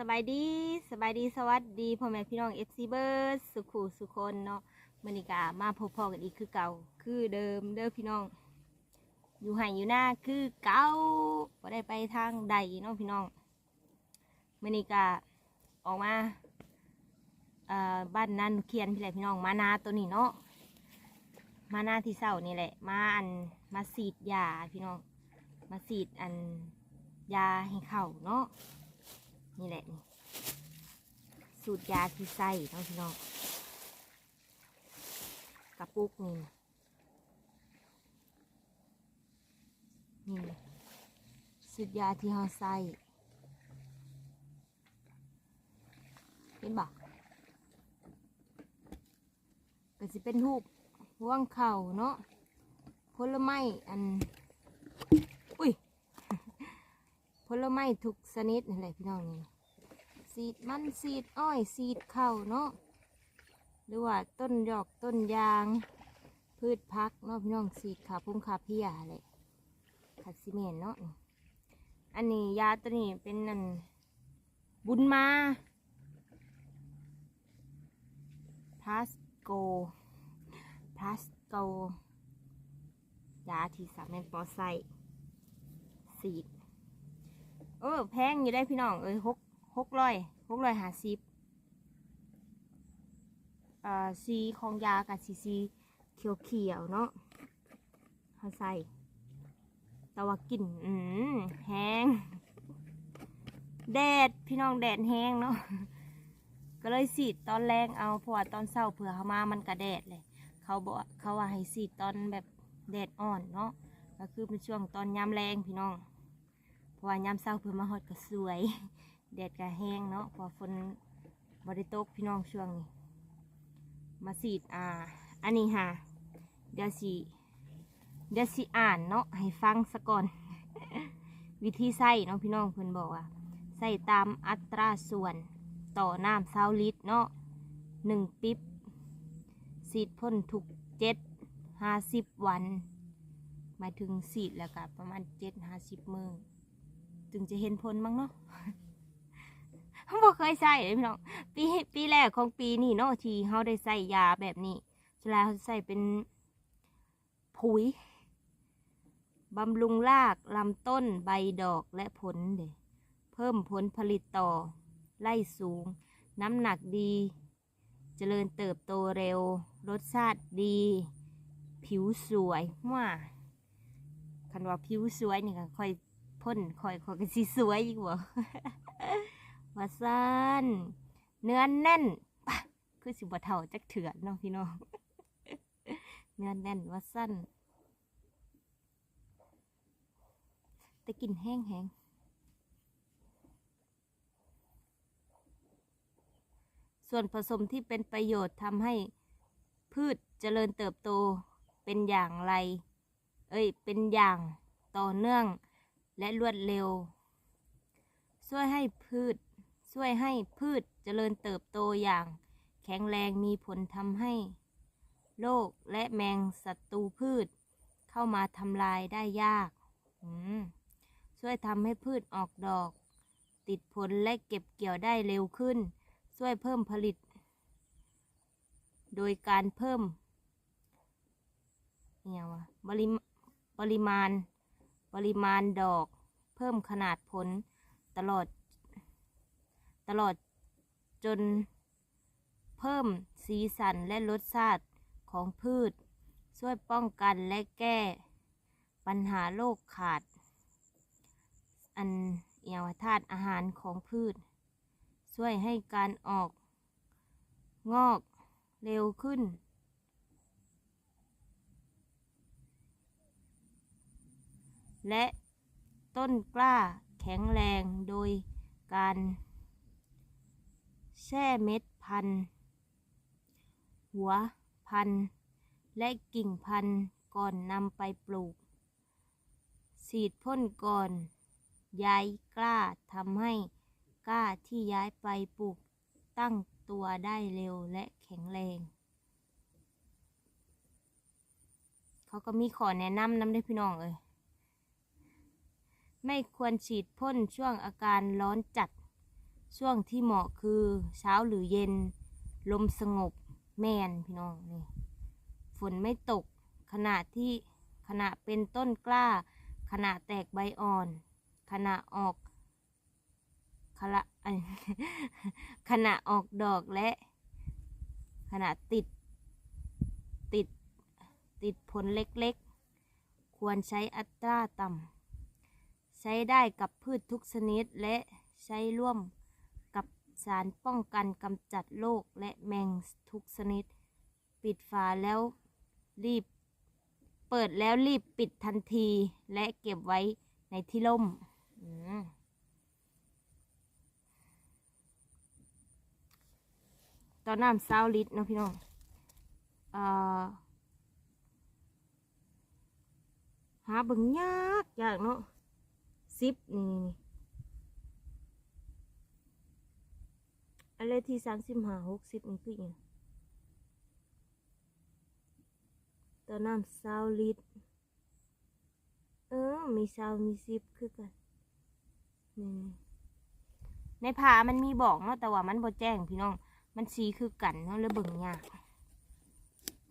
สบายดีสบายดีสวัสดีพ่อแม่พี่น้องเอฟซีเบิร์ดสุขุสุคนเนาะมอนิกามาพบพอกันอีกคือเก่าคือเดิมเด้อพี่น้อง อยู่ห่างอยู่หน้าคือเก่าก็ได้ไปทางใดเนาะพี่น้องมอนิกาออกมาเอ่อบ้านนันเคียนพี่แหละพี่น้องมานาตัวนี้เนาะมานาที่เศร้านี่แหละ มาอันมาสีดยาพี่น้อง มาสีดอันยาให้เข่าเนาะ นี่แหละนี่สูตรยาที่ใส่น้องพี่น้องกระปุกนี่นี่สูตรยาที่เราใส่เห็นบ่ก็จะเป็นรูปห่วงเข่าเนาะผลไม้อัน อุ้ย ผลไม้ทุกชนิดนั่นแหละพี่น้องนี่สีดมันสีดอ้อยสีดข้าวเนาะหรือว่าต้นดอกต้นยาง พืชพักเนาะพี่น้องสีดขาพุ่งขาเพียอะไรขัดซีเมนเนาะอันนี้ยาตัวนี้เป็นนั่นบุญมาพลาสโกพลาสโกยาที่สามารถปอใส่สีด เออแพงอยู่ได้พี่น้อง เอ้ยหกหกร้อยหกร้อยห้าสิบอ่าสีของยากับสีสีเขียวเขียวเนาะเขาใส่แต่ว่ากลิ่นอืมแห้งแดดพี่น้องแดดแห้งเนาะก็เลยสีดตอนแรงเอาเพราะว่าตอนเช้าเผื่อเขามามันกระแดดเลย เขาบอกเขาว่าให้สีดตอนแบบแดดอ่อนเนาะก็คือเป็นช่วงตอนยามแรงพี่น้อง ว่ายามเช้าเพิ่นมาฮอดก็สวย แดดก็แห้งเนาะพอฝนบริโตกพี่น้องช่วงนี้ มาสีดอ่า อันนี้ค่ะเดี๋ยวสิเดี๋ยวสิอ่านเนาะให้ฟังซะก่อน วิธีใส่เนาะพี่น้องเพิ่นบอกว่าใส่ตามอัตราส่วนต่อน้ำเซาลิตรเนาะหนึ่งปิ๊บสีดพ่นทุกเจ็ดห้าสิบวัน หมายถึงสีดแล้วก็ประมาณเจ็ดห้าสิบมือ ถึงจะเห็นผลมั้งเนาะบอกเคยใส่เลยพี่น้องปีปีแรกของปีนี้เนาะที่เขาได้ใส่ยาแบบนี้เวลาเขาใส่เป็นผุยบำรุงรากลำต้นใบดอกและผลเดเพิ่มผลผลิตต่อ ไล่สูง น้ำหนักดี เจริญเติบโตเร็ว รสชาติดี ผิวสวยว่าคันว่าผิวสวยนี่ก็ค่อย พ่นคอยคอยกันสีสวยอีกบ่ว่าซันเนื้อแน่นคือสิบ่เท่าจักเถื่อนเนาะพี่น้องเนื้อแน่นว่าสั้นแต่กลินแห้งแห้งส่วนผสมที่เป็นประโยชน์ทำให้พืชเจริญเติบโตเป็นอย่างไร เอ้ย เป็นอย่างต่อเนื่อง และรวดเร็ว ช่วยให้พืช ช่วยให้พืชเจริญเติบโตอย่าง แข็งแรงมีผลทำให้โรคและแมงศัตรูพืช เข้ามาทำลายได้ยาก ช่วยทำให้พืชออกดอก ติดผลและเก็บเกี่ยวได้เร็วขึ้น ช่วยเพิ่มผลิต โดยการเพิ่มเนี่ยวะปริปริมาณ ปริมาณดอก เพิ่มขนาดผลตลอด ตลอดจนเพิ่มสีสันและรสชาติของพืช ช่วยป้องกันและแก้ ปัญหาโรคขาด อันเอียวธาตุอาหารของพืช ช่วยให้การออก งอกเร็วขึ้น และต้นกล้าแข็งแรงโดยการแช่เม็ดพันธุ์ หัวพันธุ์ และกิ่งพันธุ์ก่อนนำไปปลูกฉีดพ่นก่อนย้ายกล้าทำให้กล้าที่ย้ายไปปลูกตั้งตัวได้เร็วและแข็งแรง เขาก็มีขอแนะนำน้ำได้พี่น้องเอย ไม่ควรฉีดพ่นช่วงอาการร้อนจัด ช่วงที่เหมาะคือเช้าหรือเย็น ลมสงบแมนพี่น้องนี่ฝนไม่ตกขณะที่ขณะเป็นต้นกล้า ขณะแตกใบอ่อน ขณะออกขณะขณะออกดอกและ ขณะติด ติด ติดผลเล็กๆ ควรใช้อัตราต่ำ ใช้ได้กับพืชทุกชนิดและใช้ร่วมกับสารป้องกันกำจัดโรคและแมงทุกชนิด ปิดฝาแล้วรีบ เปิดแล้วรีบปิดทันทีและเก็บไว้ในที่ร่มตอนน้ำซาวลิตรนะพี่น้องเอ่อหาเบิ่งยากยากเนาะ ซิปนี่นี่อะไรที่สามสิบห้าหกสิบนี่คืออหยังตอนน้ำซาวลิตรเออ มีซาวมีซิปคือกันนี่ในผามันมีบอกเนาะแต่ว่ามันบ่แจ้งพี่น้อง มันสีคือกันเนาะเลยเบิ่งยาก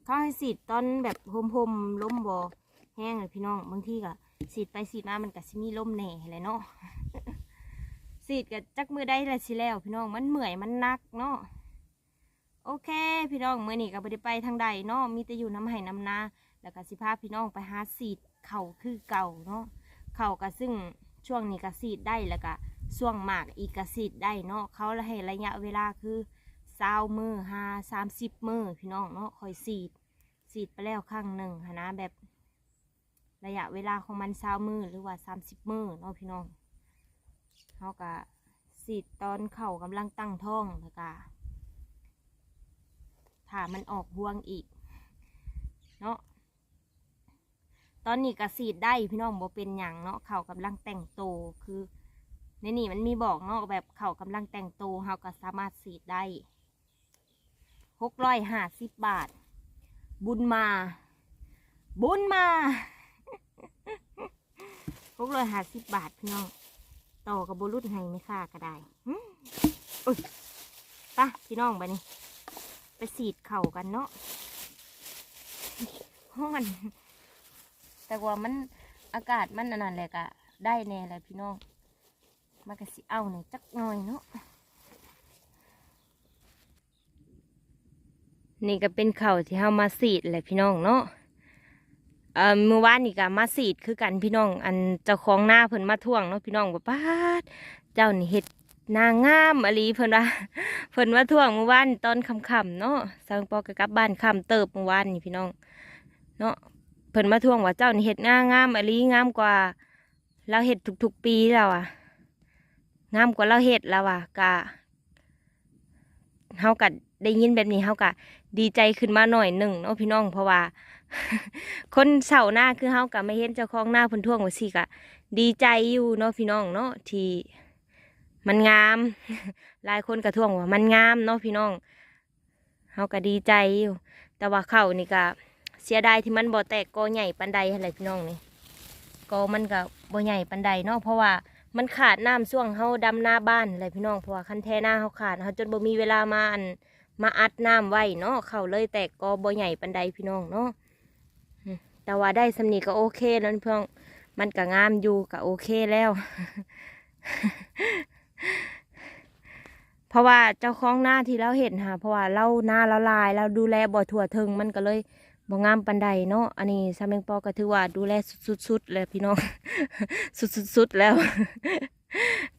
เขาให้สีดตอนแบบพมๆมล้มบอแห้งเลยพี่น้องบางทีก็ สีดไปสีดมามันก็สิมีล้มแหน่เลยเนาะสีดกับจักมือได้ละสิแล้ว พี่น้องมันเหมื่อยมันนักเนาะโอเค พี่น้องมื่อนี้ก็บ่ได้ไปทางใดเนาะมีแต่อยู่น้ำไห้น้ำนา แล้วก็สิพาพี่น้องไปหาสีดเข่าคือเก่าเนาะเข่าก็ซึ่งช่วงนี้ก็สีดได้แล้วก็ช่วงหมากอีกก็สีดได้เนาะเขาให้ระยะเวลาคือเศร้ามือหาสามสิบมือพี่น้องเนาะคอยสีดสีดไปแล้วข้างหนึ่งนะแบบ ระยะเวลาของมันเศร้ามือหรือว่าสามสิบมือเนาะพี่น้องเขาก็สีดตอนเข่ากำลังตั้งท้องแล้วก็ถ้ามันออกห่วงอีก เนาะตอนนี้ก็สีดได้พี่น้องบ่เป็นอย่างเนาะเข่ากำลังแต่งโตคือในนี่มันมีบอกเนาะแบบเขากำลังแต่งโตเราก็สามารถสีดได้หกร้อยห้าสิบบาท บุญมา บุญมา หกร้อยห้าสิบบาทพี่น้องต่อกับบรุษให้ไม่ค่าก็ได้อุ้ยปะพี่น้องไปนี่ไปสีดเข่ากันเนาะห้อนแต่ว่ามันอากาศมันนนั่นแหละกะได้แน่เลยพี่น้องมันก็สิเอาหน่อยจักหน่อยเนาะนี่ก็เป็นเข้าที่เฮามาสีดแหละพี่น้องเนาะ เอ่อมื่อวานนี่ก็มาสีดคือกันพี่น้อง อันเจ้าของหน้าเพิ่นมาท่วงเนาะพี่น้องว่ป้าดเจ้านี่เฮ็ดนางงามอลีเพิ่นว่าเพิ่นมาท่วงเมื่อวานตอนค่ำๆเนาะสังปอก็กลับบ้านค่ำเติบเมื่อวานนี่พี่น้อง เนาะเพิ่นมาท่วงว่าเจ้านี่เฮ็ดนางงามอลีงามกว่าเราเฮ็ดทุกๆปีแล้วอะ งามกว่าเราเฮ็ดแล้วอะกะเฮากัได้ยินแบบนี้เฮากะดีใจขึ้นมาหน่อยหนึ่งเนาะพี่น้องเพราะว่า คนเสาหน้าคือเฮากะไม่เห็นเจ้าของหน้าพิ่นท่วงว่าสิกะ ดีใจอยู่เนาะพี่น้องเนาะที่มันงาม หลายคนกระท่วงว่ามันงามเนาะพี่น้องเฮากะดีใจอยู่ แต่ว่าเข้านี่กะเสียดายที่มันบ่แตกกอใหญ่ปานใดหั่นแหละพี่น้องนี่กอมันก็บ่ใหญ่ปานใดเนาะเพราะว่ามันขาดน้ำช่วงเฮาดำหน้าบ้านอะไรพี่น้องเพราะว่าคันแท้หน้าเฮาขาดเฮาจนบ่มีเวลามาอันมาอัดน้ำไว้เนาะเขาเลยแตกกอบ่ใหญ่ปานใดพี่น้องเนาะ แต่ว่าได้สำนีก็โอเคแล้วพี่องมันก็งามอยู่ก็โอเคแล้ว เพราะว่าเจ้าของหน้าที่เราเห็นค่ะ เพราะว่าเราหน้าเราลายเราดูแลบ่ทั่วถึงมันก็เลยบ่งามปานใดเนาะ อันนี้ซาเมงปอก็ถือว่าดูแลสุดๆเลยพี่น้อง สุดๆแล้ว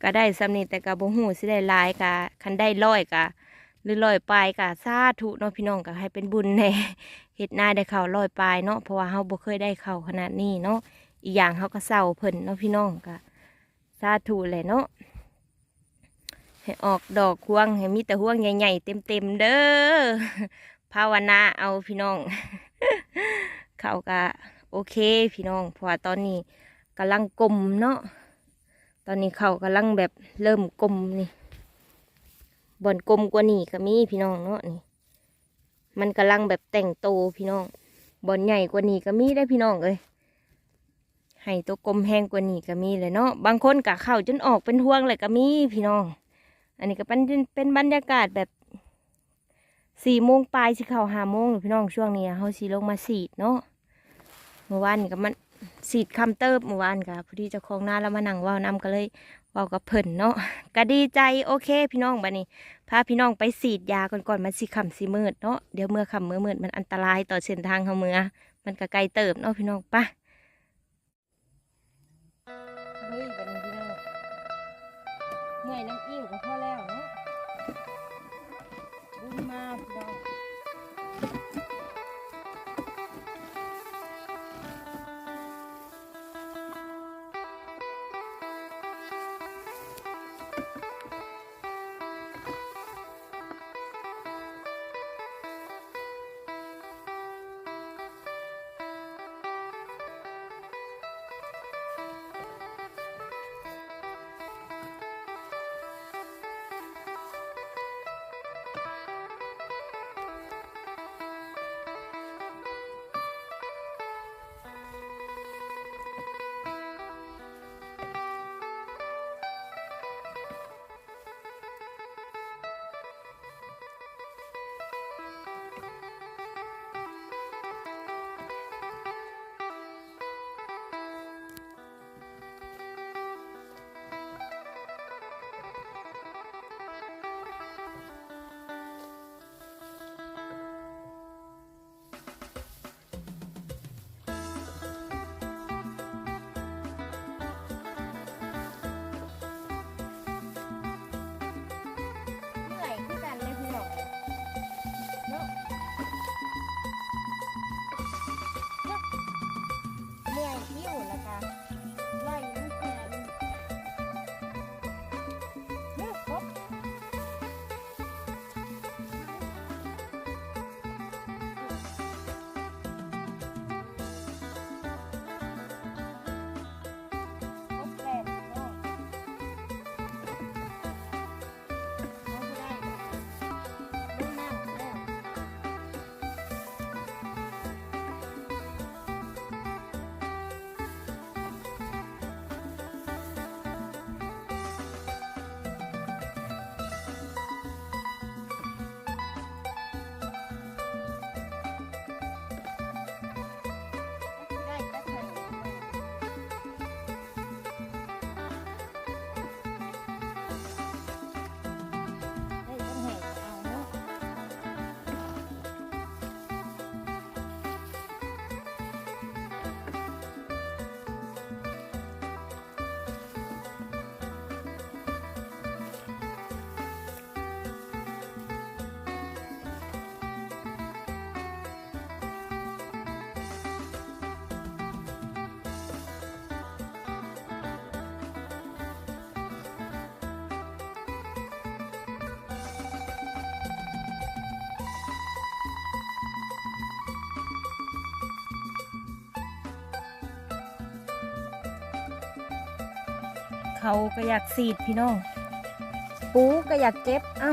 ก็ได้สำนีแต่กะบ่ฮู้สิได้ลายกะคันได้ร้อยกะ หรือร้อยปลายกะสาธุเนาะพี่น้องก็ให้เป็นบุญในเฮ็ดหน้าได้เข้าร้อยปลายเนาะเพราะว่าเฮาบ่เคยได้เข้าขนาดนี้เนาะอีกอย่างเฮาก็เศร้าเพิ่นเนาะพี่น้องก็สาธุแหละเนาะให้ออกดอกห่วงให้มีแต่ห่วงใหญ่ๆเต็มๆเด้อภาวนาเอาพี่น้อง เขาก็โอเคพี่น้องเพราะว่าตอนนี้กำลังกลมเนาะตอนนี้เขากำลังแบบเริ่มกลมนี่ บ่อนกลมกว่านี้ก็มีพี่น้องเนาะนี่ มันกำลังแบบแต่งโตพี่น้อง บ่อนใหญ่กว่านี้ก็มีได้พี่น้องเอ้ยให้ตัวกลมแห้งกว่านี้ก็มีเลยเนาะ บางคนกะเข้าจนออกเป็นห่วงเลยก็มีพี่น้อง อันนี้ก็เป็นเป็นบรรยากาศแบบสี่โมงปลายสิเข้าห้าโมงพี่น้องช่วงนี้เขาสีลงมาสีดเนาะ เมื่อวานนี่ก็มันสีดคำเติบเมื่อวานก็พอดีเจ้าของหน้าแล้วมานั่งว่านำก็เลย เว้ากับเพิ่นเนาะก็ดีใจโอเค พี่น้องบัดนี้ พาพี่น้องไปสีดยาก่อนก่อนมันสิคำสิมืดเนาะเดี๋ยวเมื่อคำเมื่อมืดมันอันตรายต่อเส้นทางเขาเมือมันก็ไกลเติบเนาะพี่น้องปะ เขาก็อยากสีดพี่น้อง ปูก็อยากเก็บ เอ้า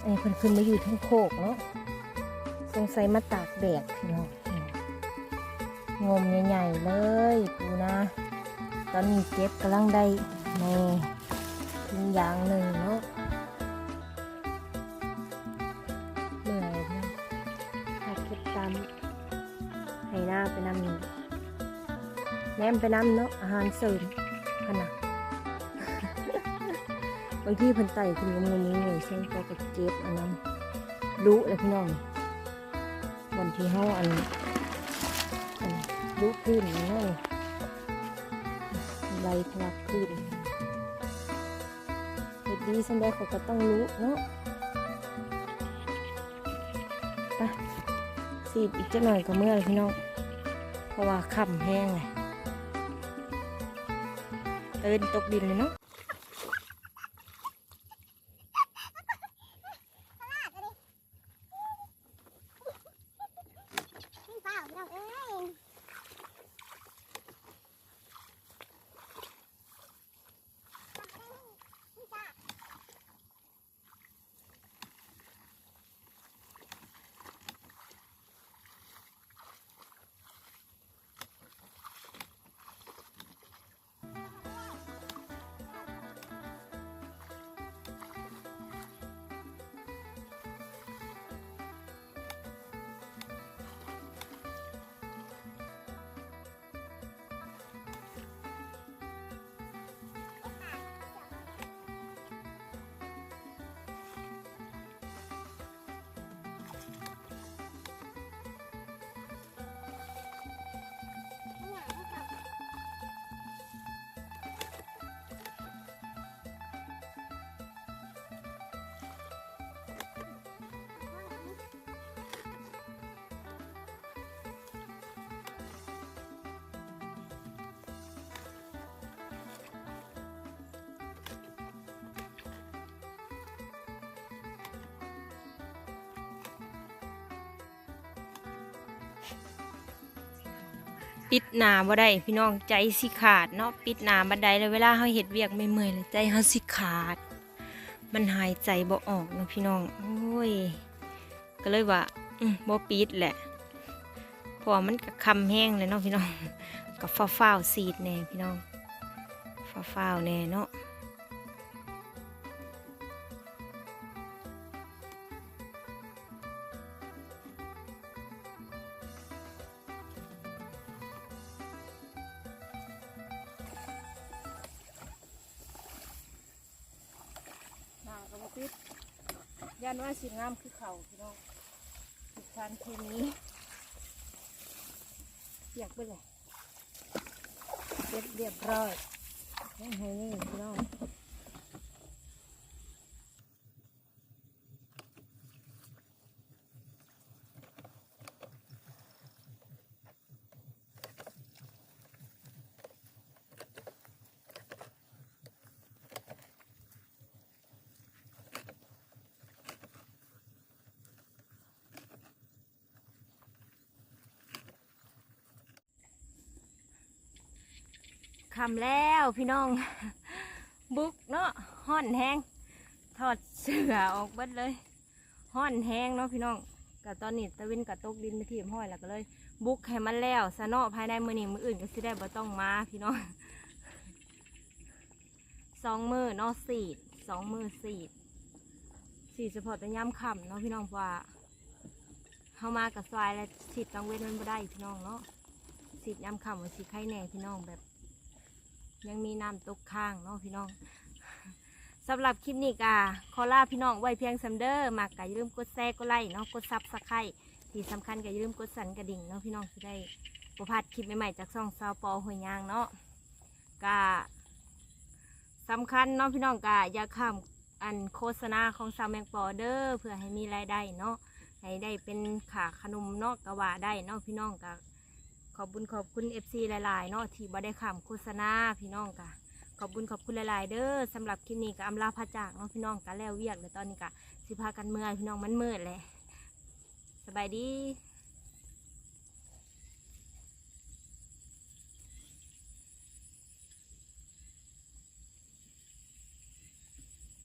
อันนี้เพิ่นขึ้นมาอยู่ทั้งโคกเนาะ สงสัยมาตากแดดพี่น้อง งมใหญ่ๆเลยปูนะ ตอนนี้เก็บกำลังได้แม่ทิ้งยางหนึ่งเนาะเหนื่อยนะหาเก็บตามให้หน้าไปนำนี่แนมไปนำเนาะอาหารเสริมขนาด บางทีเพิ่นไต่ขึ้นงมๆเลยเช่นก็กระเจ็บอันนั้นรู้เลยพี่น้องวันที่เฮาอันรู้ขึ้นเนาะไล่ทะลักขึ้นเฮ็ดดีสันได้เขาก็ต้องรู้เนาะไปสีดอีกจะหน่อยก็เมื่อพี่น้อง เพราะว่าค่ำแห้งเลยเอินตกดินเลยเนาะ ปิดหนาบ่ได้พี่น้องใจสิขาดเนาะปิดหนาบันไดแล้วเวลาเขาเห็ดเวียกไม่เมื่อยเลยใจเขาสิขาด มันหายใจบ่ออกเนาะพี่น้องโอ้ยก็เลยว่าบ่ปิดแหละพราะว่ามันก็คำแห้งเลยเนาะพี่น้องก็ฟ้าวๆสีดแน่พี่น้องฟ้าวๆแน่เนาะ สิงามคือเขาพี่น้องทุกชั้นเคมีอยากไปเลยเรียบเรียบร้อยให้ให้นี่พี่น้อง คำแล้วพี่น้อง บุกเนาะห่อนแห้งถอดเสื้อออกเบิดเลยห่อนแห้งเนาะพี่น้องกับตอนนี้ตะวินกับตกดินไปทีมห้อยแล้วก็เลย บุกให้มันแล้วสะเนาะภายในมือนี้มืออื่นก็สิได้บ่ต้องมาพี่น้องสองมือเนาะสีดสองมือสีดสีดเฉพาะแต่ย่ำค่ำเนาะพี่น้องเพราะว่าเฮามากับสวายแล้วสีดกลางเว้นมันบ่ได้พี่น้องเนาะสีดย่ำค่ำมันสีไข่แน่พี่น้องแบบ ยังมีน้ำตกข้างเนาะพี่น้องสำหรับคลิปนี้กาขอลาพี่น้องไว้เพียงสำเด้อมากกอย่าลืมกดแชร์กดไลค์เนาะกดซับสไครต์ที่สำคัญก็อย่าลืมกดสั่นกระดิ่งเนาะพี่น้องจะได้ประพลาดคลิปใหม่ๆจากช่องซาวปอหวยยางเนาะกาสำคัญเนาะพี่น้องกาอย่าข้ามอันโฆษณาของซาวแมงปอเด้อเพื่อให้มีรายได้เนาะให้ได้เป็นขาขนมเนาะกะว่าได้เนาะพี่น้องกา ขอบคุญขอบคุณ FC หลายๆเนาะที่บ่ได้ขามโฆษณาพี่น้องกะขอบคุญขอบคุณหลายๆเด้อสำหรับคลิปนี้ก็อำลาพระจากเนาะพี่น้องกะแล้วเวียกเลยตอนนี้กะสิพากันเมื่อยพี่น้องมันมืดเลยสบายดี